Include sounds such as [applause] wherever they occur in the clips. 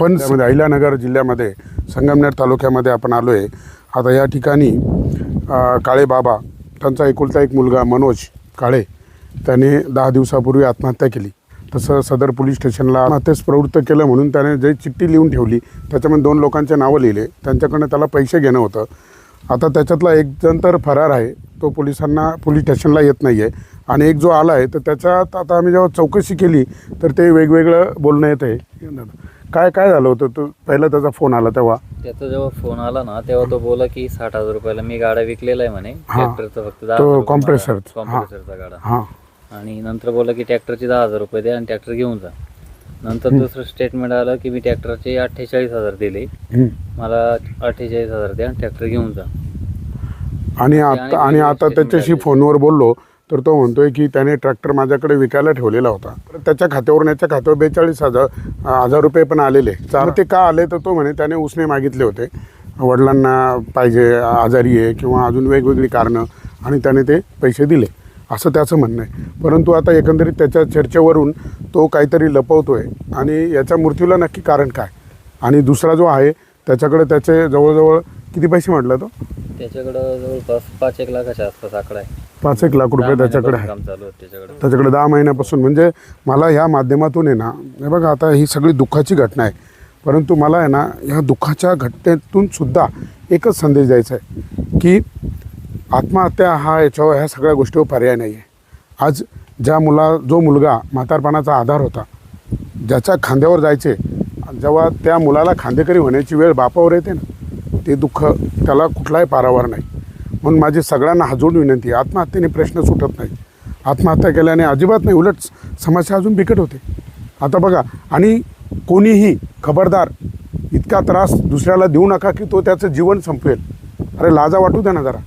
आपण अहिल्यानगर जिल्ह्यामध्ये संगमनेर तालुक्यामध्ये आपण आलो आहे आता या ठिकाणी काळे बाबा त्यांचा एकुलता एक मुलगा मनोज काळे त्याने दहा दिवसापूर्वी आत्महत्या केली. तसं सदर पोलीस स्टेशनला आत्महत्येस प्रवृत्त केलं म्हणून त्याने जे चिठ्ठी लिहून ठेवली त्याच्यामध्ये दोन लोकांचे नावं लिहिले. त्यांच्याकडनं त्याला पैसे घेणं होतं. आता त्याच्यातला एक जण तर फरार आहे तो पोलिसांना पोलीस स्टेशनला येत नाही आहे आणि एक जो आला आहे तर त्याच्यात आता आम्ही जेव्हा चौकशी केली तर ते वेगवेगळं बोलणं येत आहे काय काय झालं होतं तो पहिला त्याचा फोन आला तेव्हा त्याचा जेव्हा फोन आला ना तेव्हा तो बोला की साठ हजार रुपयाला मी गाडा विकलेला आहे म्हणे हा. ट्रॅक्टरचा फक्त दहा तो हजार रुपये compressor. मला- हा. compressor चा गाडा हां आणि नंतर बोला की ट्रॅक्टरचे दहा हजार रुपये द्या आणि ट्रॅक्टर घेऊन जा नंतर दुसरं स्टेटमेंट आलं की मी ट्रॅक्टरचे अठ्ठेचाळीस हजार दिले. मला अठ्ठेचाळीस हजार द्या आणि ट्रॅक्टर घेऊन जा आणि आणि आता आणि वेगवेगळे आता त्याच्याशी. फोनवर बोललो तर तो म्हणतोय की त्याने ट्रॅक्टर माझ्याकडे विकायला ठेवलेला होता. तर त्याच्या खात्यावरून याच्या खात्यावर बेचाळीस हजार हजार रुपये पण आलेले. तर ते का आले? तर तो म्हणे त्याने उसने मागितले होते. वडिलांना पाहिजे आजारी आहे किंवा अजून वेगवेगळी कारणं आणि त्याने ते पैसे दिले. असं त्याचं म्हणणं आहे. परंतु आता एकंदरीत त्याच्या चर्चेवरून तो काहीतरी लपवतोय. आणि याच्या मृत्यूला नक्की कारण काय? आणि दुसरा जो आहे त्याच्याकडे त्याचे जवळजवळ किती पैसे म्हटलं तो? त्याच्याकडं जवळपास पाच एक लाखाच्या आसपास आकडा आहे. पाच एक लाख रुपये त्याच्याकडे आहे. काम चालू आहे त्याच्याकडे. त्याच्याकडे दहा महिन्यापासून. म्हणजे मला ह्या माध्यमातून आहे ना हे बघा आता ही सगळी दुःखाची घटना आहे. परंतु मला आहे ना ह्या दुःखाच्या घटनेतून सुद्धा एकच संदेश द्यायचा आहे की आत्महत्या हा याच्यावर ह्या सगळ्या गोष्टीवर पर्याय नाही आहे आज ज्या मुला जो मुलगा म्हातारपणाचा आधार होता ज्याच्या खांद्यावर जायचे जेव्हा त्या मुलाला खांदेकरी होण्याची वेळ बापावर येते ना ते दुःख त्याला कुठलाही पारावर नाही. म्हणून माझी सगळ्यांना हजून विनंती आहे. आत्महत्येने प्रश्न सुटत नाही. आत्महत्या केल्याने अजिबात नाही उलट समस्या अजून बिकट होते. आता बघा आणि कोणीही खबरदार इतका त्रास दुसऱ्याला देऊ नका की तो त्याचं जीवन संपवेल. अरे लाजा वाटू द्या ना जरा.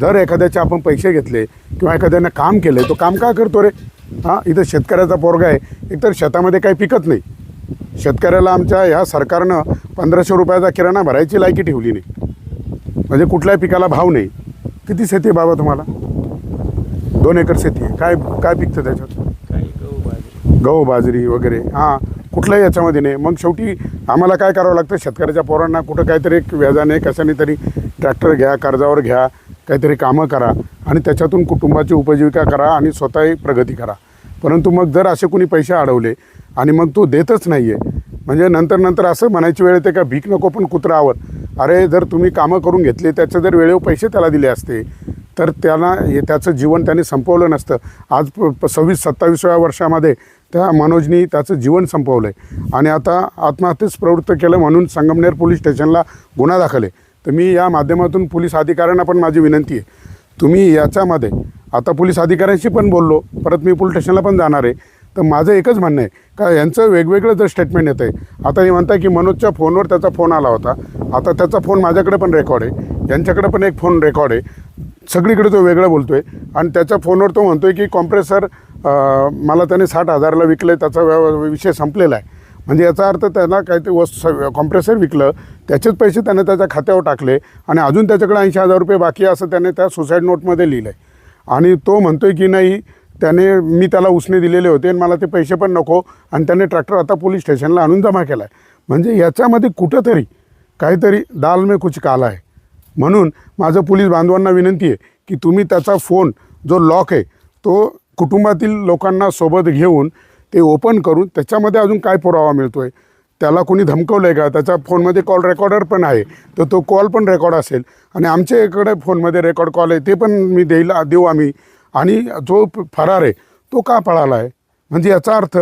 जर एखाद्याचे आपण पैसे घेतले किंवा एखाद्याने काम केले तो काम का करतो रे? हां इथं शेतकऱ्याचा पोरगा आहे. एकतर शेतामध्ये काही पिकत नाही. शेतकऱ्याला आमच्या ह्या सरकारनं पंधराशे रुपयाचा किराणा भरायची लायकी ठेवली नाही. म्हणजे कुठल्याही पिकाला भाव नाही. किती शेती आहे बाबा तुम्हाला? दोन एकर शेती आहे. काय काय पिकतं त्याच्यात? काही गहू बाजरी. वगैरे. हां कुठल्याही याच्यामध्ये नाही. मग शेवटी आम्हाला काय करावं लागतं? शेतकऱ्याच्या पोरांना कुठं काहीतरी एक व्याजाने कशाने तरी ट्रॅक्टर घ्या कर्जावर घ्या काहीतरी कामं करा आणि त्याच्यातून कुटुंबाची उपजीविका करा आणि स्वतःही प्रगती करा. परंतु मग जर असे कोणी पैसे अडवले आणि मग तो देतच नाही आहे म्हणजे नंतर नंतर असं म्हणायची वेळ येते का भीक नको पण कुत्रावर अरे जर तुम्ही कामं करून घेतली त्याचे जर वेळेवर पैसे त्याला दिले असते तर त्याला हे त्याचं जीवन त्याने संपवलं नसतं. आज प- प- सव्वीस सत्तावीसव्या वर्षामध्ये त्या मनोजनी त्याचं जीवन संपवलं आहे आणि आता आत्महत्येच प्रवृत्त केलं म्हणून संगमनेर पोलीस स्टेशनला गुन्हा दाखल आहे. तर मी या माध्यमातून पोलीस अधिकाऱ्यांना पण माझी विनंती आहे. तुम्ही याच्यामध्ये आता पोलीस अधिकाऱ्यांशी पण बोललो परत मी पोलीस स्टेशनला पण जाणार आहे. तर माझं एकच म्हणणं आहे का यांचं वेगवेगळं जर स्टेटमेंट येतं आहे आता हे म्हणताय की मनोजच्या फोनवर त्याचा फोन आला होता. आता त्याचा फोन माझ्याकडे पण रेकॉर्ड आहे यांच्याकडे पण एक फोन रेकॉर्ड आहे. सगळीकडे तो वेगळं बोलतो आहे आणि त्याच्या फोनवर तो म्हणतो आहे की कॉम्प्रेसर मला त्याने साठ हजारला विकलं त्याचा व्य विषय संपलेला आहे. म्हणजे याचा अर्थ त्याला काहीतरी वस्तू कॉम्प्रेसर विकलं त्याचेच पैसे त्याने त्याच्या खात्यावर टाकले आणि अजून त्याच्याकडे ऐंशी हजार रुपये बाकी असं त्याने त्या सुसाईड नोटमध्ये लिहिलं आहे आणि तो म्हणतो आहे की नाही त्याने मी त्याला उसने दिलेले होते आणि मला ते पैसे पण नको आणि त्याने ट्रॅक्टर आता पोलीस स्टेशनला आणून जमा केला आहे म्हणजे याच्यामध्ये कुठंतरी काहीतरी दाल में कुछ काला आहे. म्हणून माझं पोलीस बांधवांना विनंती आहे की तुम्ही त्याचा फोन जो लॉक आहे तो कुटुंबातील लोकांना सोबत घेऊन ते ओपन करून त्याच्यामध्ये अजून काय पुरावा मिळतो आहे त्याला कोणी धमकवलं आहे का? त्याच्या फोनमध्ये कॉल रेकॉर्डर पण आहे तर तो कॉल पण रेकॉर्ड असेल. आणि आमच्या इकडे फोनमध्ये रेकॉर्ड कॉल आहे ते पण मी देईल देऊ आम्ही. आणि जो फरार आहे तो का पळाला आहे म्हणजे याचा अर्थ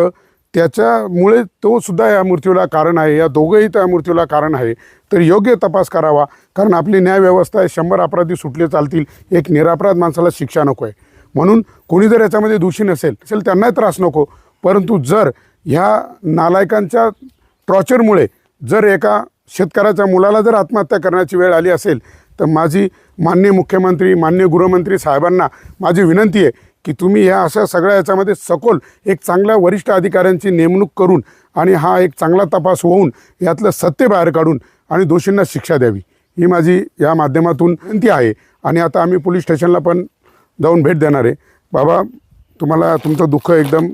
त्याच्यामुळे तो सुद्धा या मृत्यूला कारण आहे या दोघंही त्या मृत्यूला कारण आहे. तर योग्य तपास करावा कारण आपली न्यायव्यवस्था आहे शंभर अपराधी सुटले चालतील एक निरापराध माणसाला शिक्षा नको आहे म्हणून कोणी जर याच्यामध्ये दोषी नसेल असेल त्यांनाही त्रास नको. परंतु जर ह्या नालायकांच्या टॉर्चरमुळे जर एका शेतकऱ्याच्या मुलाला जर आत्महत्या करण्याची वेळ आली असेल तर माझी मान्य मुख्यमंत्री मान्य गृहमंत्री साहेबांना माझी विनंती आहे की तुम्ही ह्या अशा सगळ्या याच्यामध्ये सखोल एक चांगल्या वरिष्ठ अधिकाऱ्यांची नेमणूक करून आणि हा एक चांगला तपास होऊन यातलं सत्य बाहेर काढून आणि दोषींना शिक्षा द्यावी. ही माझी या माध्यमातून विनंती आहे आणि आता आम्ही पोलीस स्टेशनला पण जाऊन भेट देणार आहे. बाबा तुम्हाला तुमचं दुःख एकदम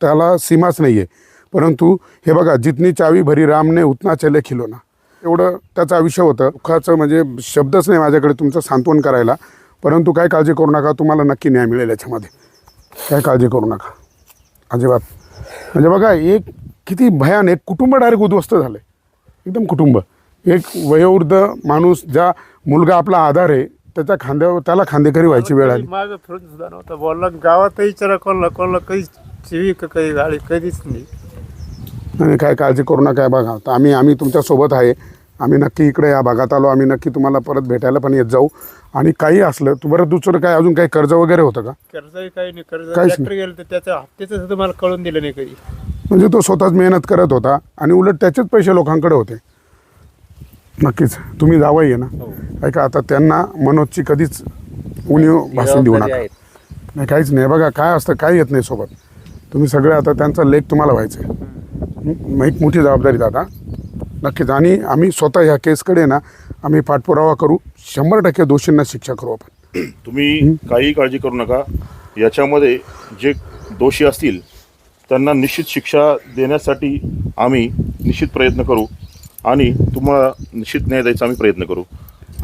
त्याला सीमाच नाही आहे परंतु हे बघा जितनी चावी भरी रामने उतना चले खिलोना. एवढं त्याचं आयुष्य होतं. दुःखाचं म्हणजे शब्दच नाही माझ्याकडे तुमचं सांत्वन करायला. परंतु काय काळजी करू नका तुम्हाला नक्की न्याय मिळेल याच्यामध्ये. काय काळजी करू नका. अजिबात. म्हणजे बघा एक किती भयान एक कुटुंब डायरेक्ट उद्ध्वस्त झालं एकदम कुटुंब. एक वयोवृद्ध माणूस ज्या मुलगा आपला आधार आहे त्याच्या खांद्यावर त्याला खांदेकरी व्हायची वेळ आली. मागं फ्रेंड सुद्धा नव्हता बोलला. गावातही विचारा कोणला कोणला कधीच चिवी काही गाडी कधीच नाही. आणि काय काळजी करू नका बघा तर आम्ही आम्ही तुमच्यासोबत आहे. आम्ही नक्की इकडे या भागात आलो. आम्ही नक्की तुम्हाला परत भेटायला पण येत जाऊ. आणि काही असलं तर बरं दुसरं काय अजून काही कर्ज वगैरे होतं का? कर्जही काही नाही. कर्ज काहीच ट्रॅक्टर गेलं तर त्याच्या हप्त्याचं सुद्धा मला कळून दिलं नाही कधी. म्हणजे तो स्वतःच मेहनत करत होता आणि उलट त्याचेच पैसे लोकांकडे होते. नक्कीच. तुम्ही जावई आहे ना. हो. ऐका आता त्यांना मनोजची कधीच उणीव भासून देऊ नका. नाही काहीच नाही. बघा काय असतं काय येत नाही सोबत. तुम्ही सगळे आता त्यांचा लेख तुम्हाला व्हायचं आहे. एक मोठी जबाबदारी दादा. नक्कीच. आणि आम्ही स्वतः ह्या केसकडे ना आम्ही पाठपुरावा करू. शंभर टक्के दोषींना शिक्षा करू आपण. [clears throat] तुम्ही काही काळजी करू नका. याच्यामध्ये जे दोषी असतील त्यांना निश्चित शिक्षा देण्यासाठी आम्ही निश्चित प्रयत्न करू आणि तुम्हाला निश्चित न्याय द्यायचा आम्ही प्रयत्न करू.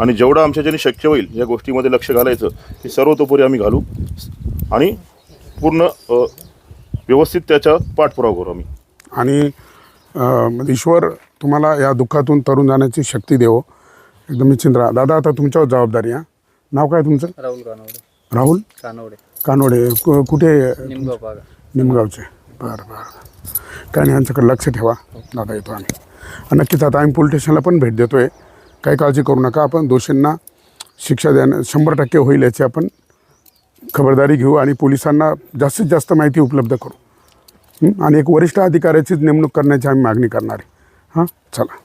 आणि जेवढं आमच्याच्याने शक्य होईल या गोष्टीमध्ये लक्ष घालायचं हे सर्वतोपरी आम्ही घालू. आणि पूर्ण व्यवस्थित त्याचा पाठपुरावा करू आम्ही. आणि ईश्वर तुम्हाला या दुःखातून तरुण जाण्याची शक्ती देवो. एकदम निश्चिंत राहा. दादा आता तुमच्यावर जबाबदारी आहे नाव काय तुमचं? राहुल कानवडे. राहुल? कानवडे. कानोडे कु- कुठे? निमगाव निमगावचे. बरं बरं. काय नाही यांच्याकडे लक्ष ठेवा. दादा येतो आम्ही. आणि नक्कीच आता आम्ही पोलीस स्टेशनला पण भेट देतो आहे काही काळजी करू नका. आपण दोषींना शिक्षा देणं शंभर टक्के होईल याची आपण खबरदारी घेऊ आणि पोलिसांना जास्तीत जास्त माहिती उपलब्ध करू. हं? आणि एक वरिष्ठ अधिकाऱ्याचीच नेमणूक करण्याची आम्ही मागणी करणार आहे. हां? चला.